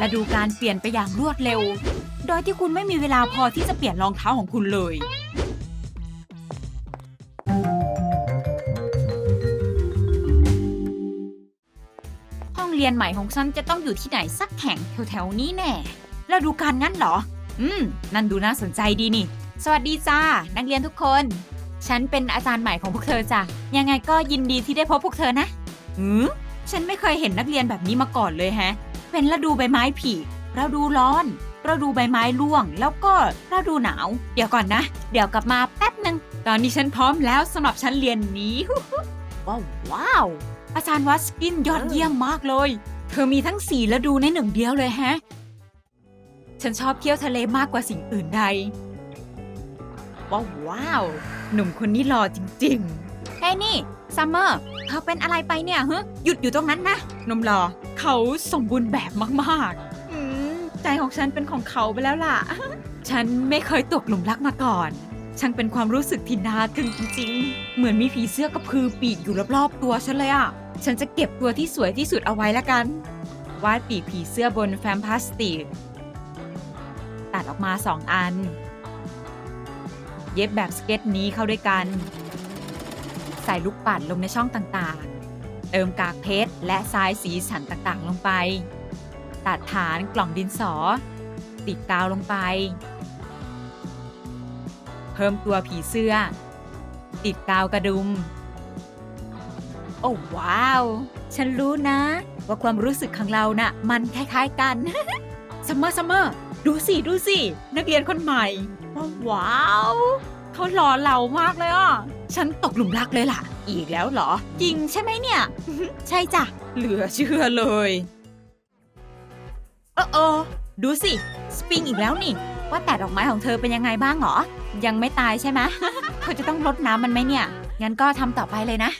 และดูการเปลี่ยนไปอย่างรวดเร็ว โดยที่คุณไม่มีเวลาพอที่จะเปลี่ยนรองเท้าของคุณเลย ห้องเรียนใหม่ของฉันจะต้องอยู่ที่ไหนสักแห่งแถวๆนี้แน่แล้วดูการงั้นเหรอ อืม นั่นดูน่าสนใจดีนี่ สวัสดีจ้า นักเรียนทุกคน ฉันเป็นอาจารย์ใหม่ของพวกเธอจ้ะ ยังไงก็ยินดีที่ได้พบพวกเธอนะ หืมฉันไม่เคยเห็นนักเรียนแบบนี้มาก่อนเลยแฮะ เป็นฤดูใบไม้ผลิฤดูร้อนฤดูใบไม้ร่วง แล้วก็ฤดูหนาว เดี๋ยวก่อนนะ เดี๋ยวกลับมาแป๊บหนึ่งตอนนี้ฉันพร้อมแล้วสำหรับชั้นเรียนนี้ว้าวว้าว อาจารย์วัสกินยอดเยี่ยมมากเลย เธอมีทั้งสี่ฤดูในหนึ่งเดียวเลยแฮะ ฉันชอบเที่ยวทะเลมากกว่าสิ่งอื่นใด ว้าวว้าว หนุ่มคนนี้หล่อจริงๆ เฮ้ยนี่ซัมเมอร์ เธอเป็นอะไรไปเนี่ยฮะหยุดอยู่ตรงนั้นนะหนุ่มหล่อ เขาสมบูรณ์แบบมากๆอืมใจของฉันเป็นของเขาไปแล้วล่ะ ฉันไม่เคยตกหลุมรักมาก่อน ช่างเป็นความรู้สึกที่น่าทึ่งจริงๆ เหมือนมีผีเสื้อกระพือปีกอยู่รอบๆตัวฉันเลยอะ ฉันจะเก็บตัวที่สวยที่สุดเอาไว้ละกัน วาดปีกผีเสื้อบนแฟ้มพลาสติก ตัดออกมาสองอัน เย็บแบบสเก็ตนี้เข้าด้วยกัน ใส่ลูกปัดลงในช่องต่างๆ เติมกากเพชร และทรายสีสันต่างๆลงไป ตัดฐานกล่องดินสอ ติดกาวลงไป เพิ่มตัวผีเสื้อ ติดกาวกระดุม โอ้ว้าว ฉันรู้นะ ว่าความรู้สึกของเราน่ะ มันคล้ายๆกันซัมเมอร์ซัมเมอร์ดูสิ ดูสิ นักเรียนคนใหม่ว้าว เขาหล่อเหลามากเลยอะ ฉันตกหลุมรักเลยล่ะ อีกแล้วเหรอ จริงใช่ไหมเนี่ย ใช่จ้ะ เหลือเชื่อเลย เออเออดูสิ สปริงอีกแล้วนี่ ว่าแต่ดอกไม้ของเธอเป็นยังไงบ้างเหรอ ยังไม่ตายใช่ไหม เธอจะต้องรดน้ำมันไหมเนี่ย งั้นก็ทำต่อไปเลยนะ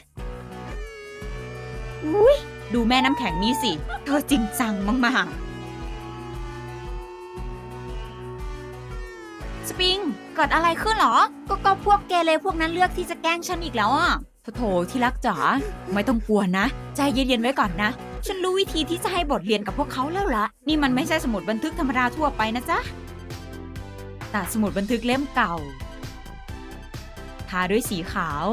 อุ้ยดูแม่น้ำแข็งนี่สิ เธอจริงจังมากๆ ปริง เกิดอะไรขึ้นเหรอ ก็ก็พวกเกเรพวกนั้นเลือกที่จะแกล้งฉันอีกแล้วอะโถโถที่รักจ๋าไม่ต้องกลัวนะ ใจเย็นๆไว้ก่อนนะ ฉันรู้วิธีที่จะให้บทเรียนกับพวกเขาแล้วละนี่มันไม่ใช่สมุดบันทึกธรรมดาทั่วไปนะจ๊ะแต่สมุดบันทึกเล่มเก่า ทาด้วยสีขาว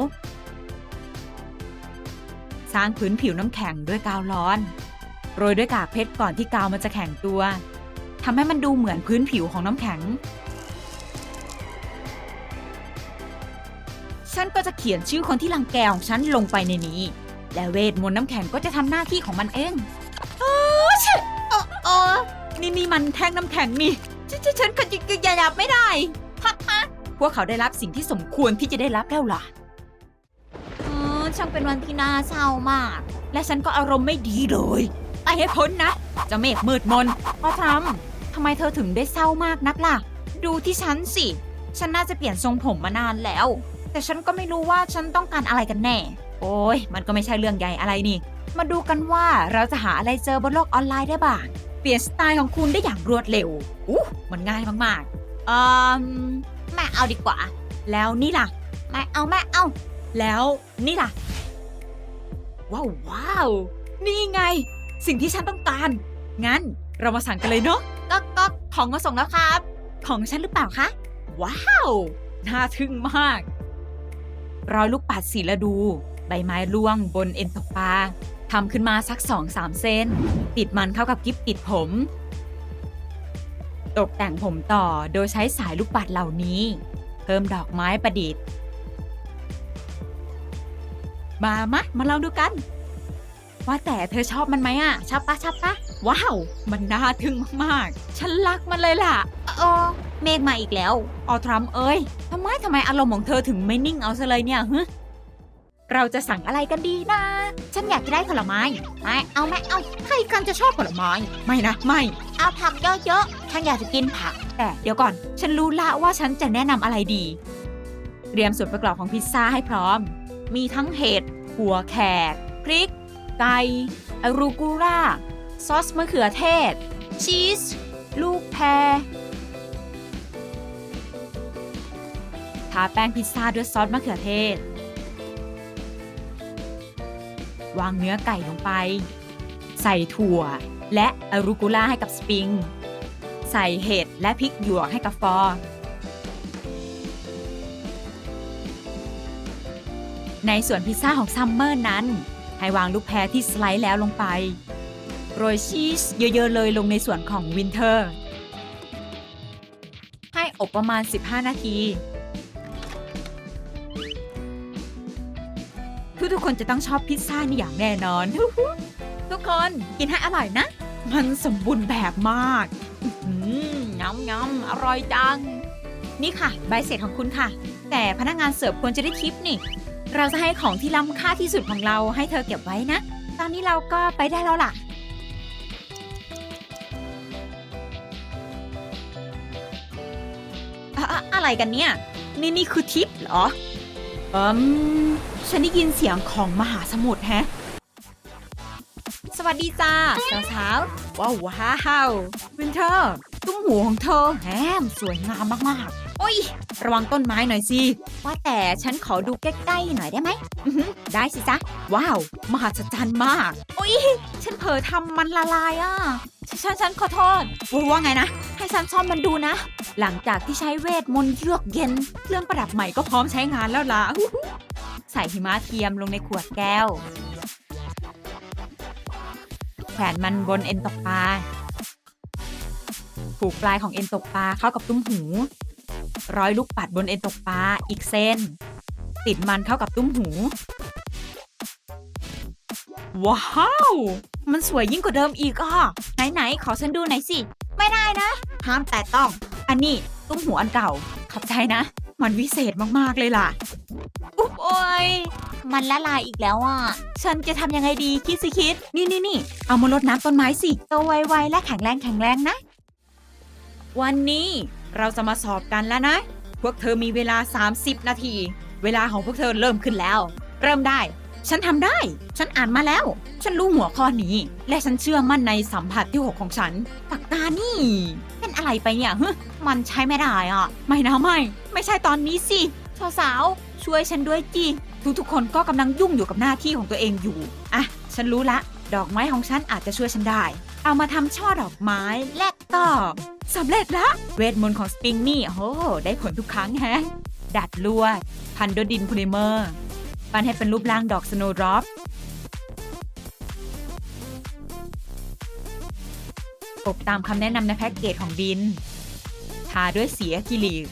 สร้างพื้นผิวน้ำแข็งด้วยกาวร้อน โรยด้วยกากเพชรก่อนที่กาวมันจะแข็งตัวทำให้มันดูเหมือนพื้นผิวของน้ำแข็ง ฉันก็จะเขียนชื่อคนที่รังแกของฉันลงไปในนี้ และเวทมนต์น้ำแข็งก็จะทำหน้าที่ของมันเองเออชิเออออนี่นี่มันแท่งน้ำแข็งนี่ฉันฉันฉันก็จะอย่าหยับไม่ได้ฮะฮะพวกเขาได้รับสิ่งที่สมควรที่จะได้รับแล้วล่ะเออช่างเป็นวันที่น่าเศร้ามาก และฉันก็อารมณ์ไม่ดีเลยไปให้พ้นนะเจะเมฆมืดมนพ่อทำทำไมเธอถึงได้เศร้ามากนักล่ะ ดูที่ฉันสิ ฉันน่าจะเปลี่ยนทรงผมมานานแล้ว แต่ฉันก็ไม่รู้ว่าฉันต้องการอะไรกันแน่ โอ้ยมันก็ไม่ใช่เรื่องใหญ่อะไรนี่ มาดูกันว่าเราจะหาอะไรเจอบนโลกออนไลน์ได้บ้าง เปลี่ยนสไตล์ของคุณได้อย่างรวดเร็วอู้มันง่ายมากๆเอ่อแม่เอาดีกว่า แล้วนี่ล่ะแม่เอาแม่เอา แล้วนี่ล่ะ ว้าวว้าวนี่ไง สิ่งที่ฉันต้องการ งั้นเรามาสั่งกันเลยเนาะก็ก็ของมาส่งแล้วครับ ของฉันหรือเปล่าคะ ว้าว น่าทึ่งมาก รอยลูกปัดสีละดู ใบไม้ร่วงบนเอ็นตกปลาทำขึ้นมาสักสองสามเส้น ติดมันเข้ากับกิ๊บติดผม ตกแต่งผมต่อโดยใช้สายลูกปัดเหล่านี้ เพิ่มดอกไม้ประดิษฐ์ มามะ มาลองดูกัน ว่าแต่เธอชอบมันไหมอะชอบปะชอบปะว้าว มันน่าทึ่งมากๆ ฉันรักมันเลยล่ะโอ้เมฆมาอีกแล้ว ออทรัมเอ้ยทำไมทำไมอารมณ์ของเธอถึงไม่นิ่งเอาซะเลยเนี่ยฮึเราจะสั่งอะไรกันดีนะ ฉันอยากจะได้ผลไม้ไม่เอาไม่เอาใครกันจะชอบผลไม้ ไม่นะ ไม่ เอาผักเยอะๆ ฉันอยากจะกินผัก แต่เดี๋ยวก่อน ฉันรู้ละว่าฉันจะแนะนำอะไรดี เตรียมส่วนประกอบของพิซซ่าให้พร้อม มีทั้งเห็ดหัวแขก พริก ไก่อารูกูราซอสมะเขือเทศ ชีส ลูกแพราแป้งพิซซ่าด้วยซอสมะเขือเทศ วางเนื้อไก่ลงไป ใส่ถั่วและอารูกูล่าให้กับสปริง ใส่เห็ดและพริกหยวกให้กับฟอร์ในส่วนพิซซ่าของซัมเมอร์นั้น ให้วางลูกแพรที่สไลด์แล้วลงไป โรยชีสเยอะๆเลยลงในส่วนของวินเทอร์ ให้อบประมาณ 15 นาที ทุกๆคนจะต้องชอบพิซซ่านี่อย่างแน่นอน ทุกคนกินให้อร่อยนะ มันสมบูรณ์แบบมากน้ำน้ำอร่อยจัง นี่ค่ะ ใบเสร็จของคุณค่ะ แต่พนักงานเสิร์ฟควรจะได้ทิปนี่ เราจะให้ของที่ล้ำค่าที่สุดของเราให้เธอเก็บไว้นะ ตอนนี้เราก็ไปได้แล้วล่ะอะอะอะไรกันเนี่ย นี่นี่คือทิปเหรอ อืมฉันได้ยินเสียงของมหาสมุทรแฮะ สวัสดีจ้าสาวๆว้าวว้าววินเทอร์ตุ้มหูของเธอแหมสวยงามมากๆ โอ้ย ระวังต้นไม้หน่อยสิ ว่าแต่ฉันขอดูใกล้ๆหน่อยได้ไหมอือหือได้สิจ๊ะ ว้าว มหัศจรรย์มาก โอ้ย ฉันเผลอทำมันละลายอะ ฉันฉันขอโทษว่าว่าไงนะ ให้ฉันซ่อมมันดูนะ หลังจากที่ใช้เวทมนต์เยือกเย็น เครื่องประดับใหม่ก็พร้อมใช้งานแล้วล่ะฮู้ฮู้ใส่หิมะเทียมลงในขวดแก้ว แขวนมันบนเอ็นตกปลา ผูกปลายของเอ็นตกปลาเข้ากับตุ้มหู ร้อยลูกปัดบนเอ็นตกปลาอีกเส้น ติดมันเข้ากับตุ้มหู ว้าว มันสวยยิ่งกว่าเดิมอีกอะ ไหนๆ ขอฉันดูหน่อยสิ ไม่ได้นะ ห้ามแต่ต้อง อันนี้ตุ้มหูอันเก่า ขอบใจนะ มันวิเศษมากๆเลยล่ะ อุ๊บโอยมันละลายอีกแล้วอะ ฉันจะทำยังไงดีคิดสิคิด นี่นี่นี่ เอามารดน้ำต้นไม้สิโตไวๆและแข็งแรงแข็งแรงนะ วันนี้ เราจะมาสอบกันแล้วนะ พวกเธอมีเวลา 30 นาที เวลาของพวกเธอเริ่มขึ้นแล้ว เริ่มได้ ฉันทำได้ ฉันอ่านมาแล้ว ฉันรู้หัวข้อนี้ และฉันเชื่อมั่นในสัมผัสที่6ของฉันปากกานี่ เป็นอะไรไปเนี่ยฮึมันใช้ไม่ได้อะ ไม่นะไม่ ไม่ใช่ตอนนี้สิสาวๆช่วยฉันด้วยจีทุกๆคนก็กำลังยุ่งอยู่กับหน้าที่ของตัวเองอยู่ อะ ฉันรู้ละ ดอกไม้ของฉันอาจจะช่วยฉันได้ เอามาทำช่อดอกไม้และก็สำเร็จละ เวทมนต์ของสปริงนี่โอ้โหได้ผลทุกครั้งแฮะ ดัดลวด พันด้วยดินโพลิเมอร์ปั้นให้เป็นรูปร่างดอกสโนว์ดรอปอบตามคำแนะนำในแพ็กเกจของดิน ทาด้วยสีอะคริลิก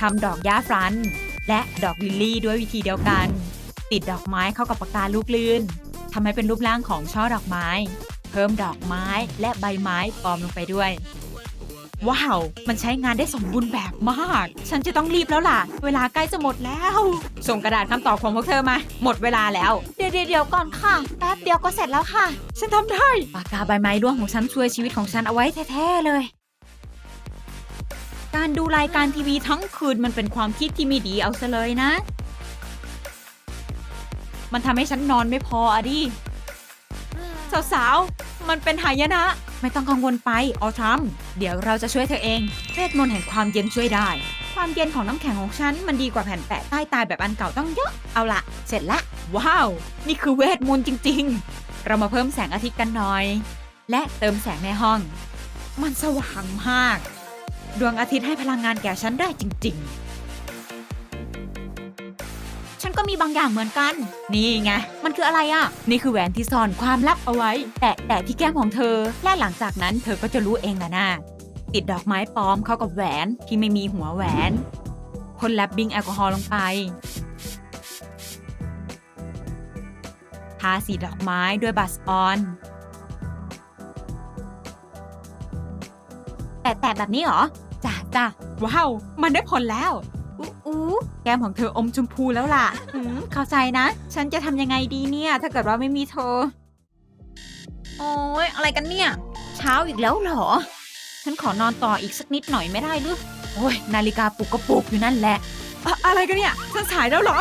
ทำดอกหญ้าฟรัน และดอกลิลลี่ด้วยวิธีเดียวกัน ติดดอกไม้เข้ากับปากกาลูกลื่นทำให้เป็นรูปร่างของช่อดอกไม้ เพิ่มดอกไม้และใบไม้ปลอมลงไปด้วย ว้าว มันใช้งานได้สมบูรณ์แบบมาก ฉันจะต้องรีบแล้วล่ะ เวลาใกล้จะหมดแล้ว ส่งกระดาษคำตอบของพวกเธอมา หมดเวลาแล้ว เดี๋ยวเดี๋ยวก่อนค่ะ แป๊บเดียวก็เสร็จแล้วค่ะ ฉันทำได้ ปากกาใบไม้ร่วงของฉันช่วยชีวิตของฉันเอาไว้แท้ๆเลย การดูรายการทีวีทั้งคืนมันเป็นความคิดที่ไม่ดีเอาซะเลยนะ มันทำให้ฉันนอนไม่พออะดิ สาวๆ มันเป็นหายนะ ไม่ต้องกังวลไปออทัมเดี๋ยวเราจะช่วยเธอเองเวทมนต์แห่งความเย็นช่วยได้ ความเย็นของน้ำแข็งของฉัน มันดีกว่าแผ่นแปะใต้ตายแบบอันเก่าต้องเยอะ เอาละเสร็จละว้าว นี่คือเวทมนต์จริง ๆ เรามาเพิ่มแสงอาทิตย์กันหน่อย และเติมแสงในห้อง มันสว่างมาก ดวงอาทิตย์ให้พลังงานแก่ฉันได้จริงๆฉัน ก็มีบางอย่างเหมือนกัน นี่ไง มันคืออะไรอะ่ะ นี่คือแหวนที่ซ่อนความลับเอาไว้ แตะแตะที่แก้มของเธอ และหลังจากนั้นเธอก็จะรู้เองแหละนะติดดอกไม้ปลอมเข้ากับแหวนที่ไม่มีหัวแหวนพ่นแลบบิงแอลกอฮอล์ลงไปทาสีดอกไม้ด้วยบัสออนแตะแตะแบบนี้เหรอจ้ะจ้ะว้าว มันได้ผลแล้ว อู้อู้แก้มของเธออมชมพูแล้วล่ะหืมเข้าใจนะ ฉันจะทำยังไงดีเนี่ย ถ้าเกิดว่าไม่มีเธอ โอ้ยอะไรกันเนี่ย เช้าอีกแล้วเหรอ ฉันขอนอนต่ออีกสักนิดหน่อยไม่ได้หรือโอ้ยนาฬิกาปลุกก็ปลุกอยู่นั่นแหละอะอะไรกันเนี่ยฉันสายแล้วเหรอ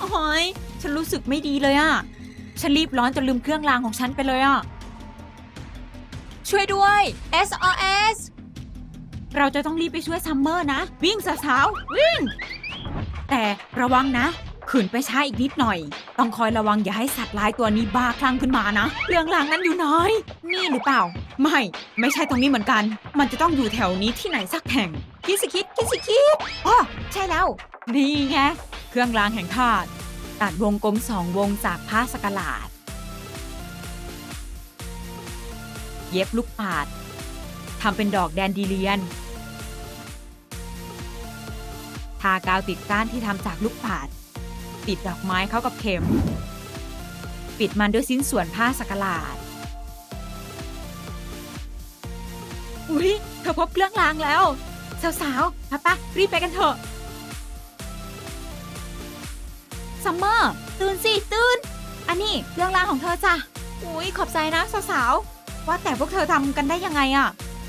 โอ้ยฉันรู้สึกไม่ดีเลยอะฉันรีบร้อนจนลืมเครื่องรางของฉันไปเลยอะ ช่วยด้วย SOS เราจะต้องรีบไปช่วยซัมเมอร์นะ วิ่งสาวๆวิ่ง แต่ระวังนะ ขืนไปช้าอีกนิดหน่อย ต้องคอยระวังอย่าให้สัตว์ร้ายตัวนี้บ้าคลั่งขึ้นมานะเรื่องรางนั้นอยู่ไหนนี่หรือเปล่า ไม่ ไม่ใช่ตรงนี้เหมือนกัน มันจะต้องอยู่แถวนี้ที่ไหนสักแห่ง คิดสิคิดคิดสิคิดอ๋อใช่แล้ว นี่ไง เครื่องรางแห่งธาตุตัดวงกลมสองวงจากผ้าสกลาด เย็บลูกปาดทำเป็นดอกแดนดีเลียน ทากาวติดก้านที่ทำจากลูกปาดติดดอกไม้เข้ากับเข็ม ปิดมันด้วยชิ้นส่วนผ้าสักหลาด อุ๊ย เธอพบเครื่องรางแล้ว สาวๆปะปะรีบไปกันเถอะซัมเมอร์ตื่นสิ ตื่น อันนี้เครื่องรางของเธอจ้ะ อุ๊ย ขอบใจนะสาวๆ ว่าแต่พวกเธอทำกันได้ยังไงอะ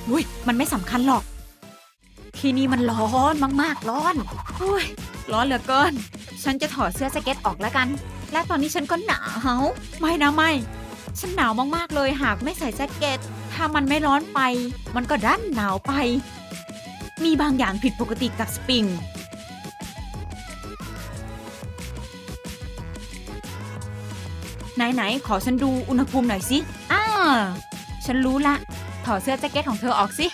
อุ๊ยมันไม่สำคัญหรอก ที่นี่มันร้อนมากๆร้อนอุ๊ยร้อนเหลือเกิน ฉันจะถอดเสื้อแจ็คเก็ตออกแล้วกัน และตอนนี้ฉันก็หนาวไม่นะไม่ ฉันหนาวมากๆเลยหากไม่ใส่แจ็คเก็ต ถ้ามันไม่ร้อนไป มันก็ดันหนาวไป มีบางอย่างผิดปกติกับสปริง ไหนๆขอฉันดูอุณหภูมิหน่อยสิ อ้า ฉันรู้ละ ถอดเสื้อแจ็คเก็ตของเธอออกสิ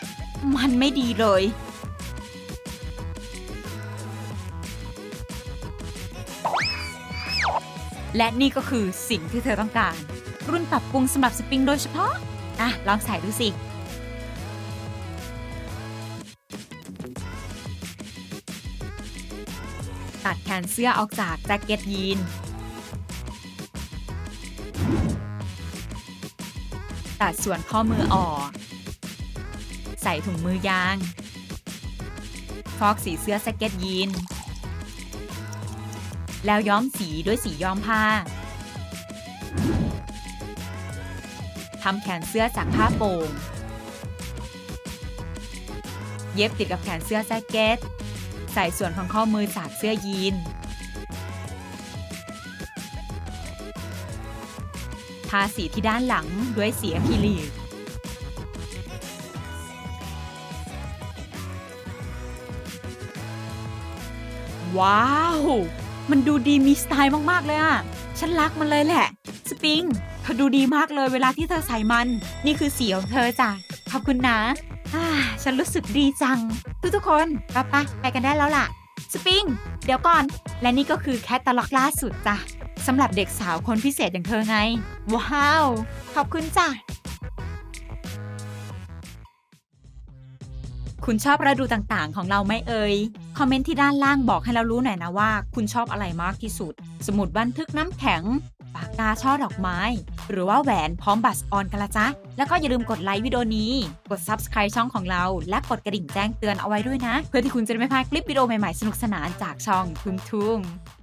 มันไม่ดีเลย และนี่ก็คือสิ่งที่เธอต้องการ รุ่นปรับปรุงสำหรับสปริงโดยเฉพาะ อะ ลองใส่ดูสิ ตัดแขนเสื้อออกจากแจ็คเก็ตยีน ตัดส่วนข้อมือออก ใส่ถุงมือยาง ฟอกสีเสื้อแจ็คเก็ตยีน แล้วย้อมสีด้วยสีย้อมผ้าทำแขนเสื้อจากผ้าโป่ง เย็บติดกับแขนเสื้อแจ็คเก็ต ใส่ส่วนของข้อมือจากเสื้อยีน ทาสีที่ด้านหลังด้วยสีอะคริลิกว้าว มันดูดีมีสไตล์มาก ๆ เลยอะฉันรักมันเลยแหละ สปริง เธอดูดีมากเลยเวลาที่เธอใส่มัน นี่คือสีของเธอจ้ะ ขอบคุณนะฉันรู้สึกดีจัง ทุกทุกๆคนไปไปไปกันได้แล้วล่ะ สปริง เดี๋ยวก่อน และนี่ก็คือแคตตาล็อกล่าสุดจ้ะ สำหรับเด็กสาวคนพิเศษอย่างเธอไง ว้าว ขอบคุณจ้ะ คุณชอบฤดูต่างๆ ของเราไหมเอ่ย คอมเมนต์ที่ด้านล่างบอกให้เรารู้หน่อยนะว่า คุณชอบอะไรมากที่สุด สมุดบันทึกน้ำแข็ง ปากกาช่อดอกไม้ หรือว่าแหวนพร้อมบัสออนกันละจ๊ะ แล้วก็อย่าลืมกดไลค์วิดีโอนี้ กด Subscribe ช่องของเรา และกดกระดิ่งแจ้งเตือนเอาไว้ด้วยนะ เพื่อที่คุณจะไม่พลาดคลิปวิดีโอใหม่ๆสนุกสนานจากช่องทุ่มๆ